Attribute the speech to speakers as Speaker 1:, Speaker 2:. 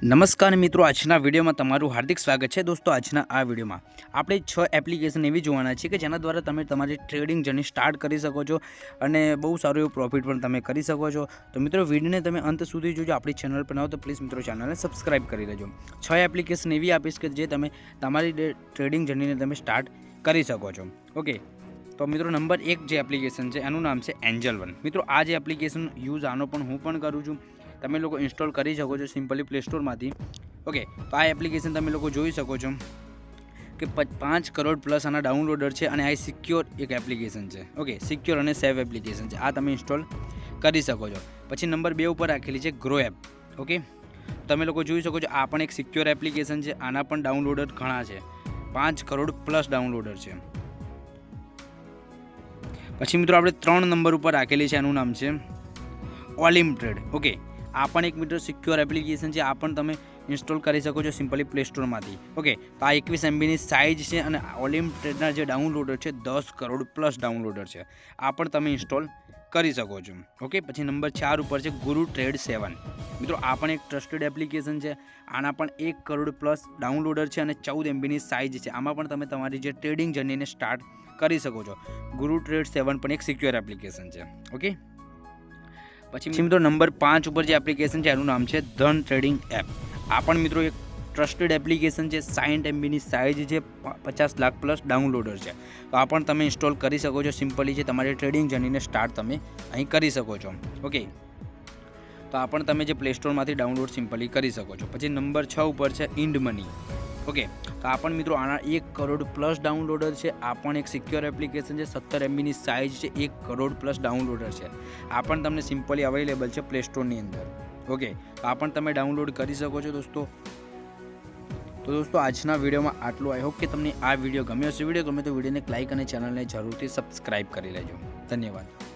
Speaker 1: નમસ્કાર મિત્રો, આજના વિડીયોમાં તમારું હાર્દિક સ્વાગત છે દોસ્તો આજના આ વિડીયોમાં. આપણે છ એપ્લિકેશન એવી જોવાના છે કે જેના દ્વારા તમે તમારી ટ્રેડિંગ જર્ની સ્ટાર્ટ કરી શકો છો અને બહુ સારું એવું પ્રોફિટ પણ તમે કરી શકો છો. તો મિત્રો, વિડીયોને તમે અંત સુધી જોજો, આપણી ચેનલ પર આવો તો પ્લીઝ મિત્રો ચેનલને સબસ્ક્રાઈબ કરી લેજો છ એપ્લિકેશન એવી આપીશ કે જે તમે તમારી ટ્રેડિંગ જર્નીને તમે સ્ટાર્ટ કરી શકો છો. ઓકે તો મિત્રો નંબર એક જે એપ્લિકેશન છે, એનું નામ છે એન્જલ વન મિત્રો, આ જે એપ્લિકેશન યુઝ આનો પણ હું પણ કરું છું. તમે લોકો ઇન્સ્ટોલ કરી શકો છો સિમ્પલી પ્લે સ્ટોરમાંથી ઓકે તો આ એપ્લિકેશન તમે લોકો જોઈ શકો છો કે પાંચ કરોડ પ્લસ આના ડાઉનલોડર છે અને આ સિક્યોર એક એપ્લિકેશન છે. ઓકે સિક્યોર અને સેફ એપ્લિકેશન છે. આ તમે ઇન્સ્ટોલ કરી શકો છો. પછી નંબર બે ઉપર રાખેલી છે ગ્રો એપ ઓકે તમે લોકો જોઈ શકો છો આ પણ એક સિક્યોર એપ્લિકેશન છે. આના પણ ડાઉનલોડર ઘણા છે. પાંચ કરોડ પ્લસ ડાઉનલોડર છે. પછી મિત્રો આપણે ત્રણ નંબર ઉપર રાખેલી છે, એનું નામ છે ઓલિમ ટ્રેડ ઓકે આ પણ એક મિત્રો સિક્યોર એપ્લિકેશન છે, આ પણ તમે ઇન્સ્ટોલ કરી શકો છો સિમ્પલી પ્લે સ્ટોરમાંથી ઓકે તો આ એકવીસ એમબીની સાઇઝ છે અને ઓલિમ ટ્રેડના જે ડાઉનલોડર છે, દસ કરોડ પ્લસ ડાઉનલોડર છે. આ પણ તમે ઇન્સ્ટોલ કરી શકો છો. ઓકે પછી નંબર ચાર ઉપર છે ગુરુ ટ્રેડ સેવન. મિત્રો, આ પણ એક ટ્રસ્ટેડ એપ્લિકેશન છે. આના પણ એક કરોડ પ્લસ ડાઉનલોડર છે અને ચૌદ એમબીની સાઇઝ છે. આમાં પણ તમે તમારી જે ટ્રેડિંગ જર્નીને સ્ટાર્ટ કરી શકો છો. ગુરુ ટ્રેડ સેવન પણ એક સિક્યોર એપ્લિકેશન છે. ઓકે પછી મિત્રો નંબર પાંચ ઉપર જે એપ્લિકેશન છે, એનું નામ છે ધન ટ્રેડિંગ એપ આ પણ મિત્રો એક ટ્રસ્ટેડ એપ્લિકેશન છે. સાઠ એમબીની સાઇઝ છે પચાસ લાખ પ્લસ ડાઉનલોડર છે. તો આ પણ તમે ઇન્સ્ટોલ કરી શકો છો. સિમ્પલી છે તમારી ટ્રેડિંગ જર્નીને સ્ટાર્ટ તમે અહીં કરી શકો છો. ઓકે તો આ પણ તમે જે પ્લે સ્ટોરમાંથી ડાઉનલોડ સિમ્પલી કરી શકો છો. પછી નંબર છ ઉપર છે ઇન્ડ મની ઓકે તો આ પણ મિત્રો આના એક કરોડ પ્લસ ડાઉનલોડર છે. આ પણ એક સિક્યોર એપ્લિકેશન છે. સત્તર એમબીની સાઇઝ છે. એક કરોડ પ્લસ ડાઉનલોડર છે. આ પણ તમને સિમ્પલી અવેલેબલ છે પ્લે સ્ટોરની અંદર. ઓકે તો આ પણ તમે ડાઉનલોડ કરી શકો છો દોસ્તો. તો દોસ્તો આજના વિડીયોમાં આટલું. આઈ હોપ કે તમને આ વીડિયો ગમ્યો હશે. વીડિયો ગમે તો વિડીયોને લાઇક અને ચેનલને જરૂરથી સબસ્ક્રાઇબ કરી લેજો. ધન્યવાદ.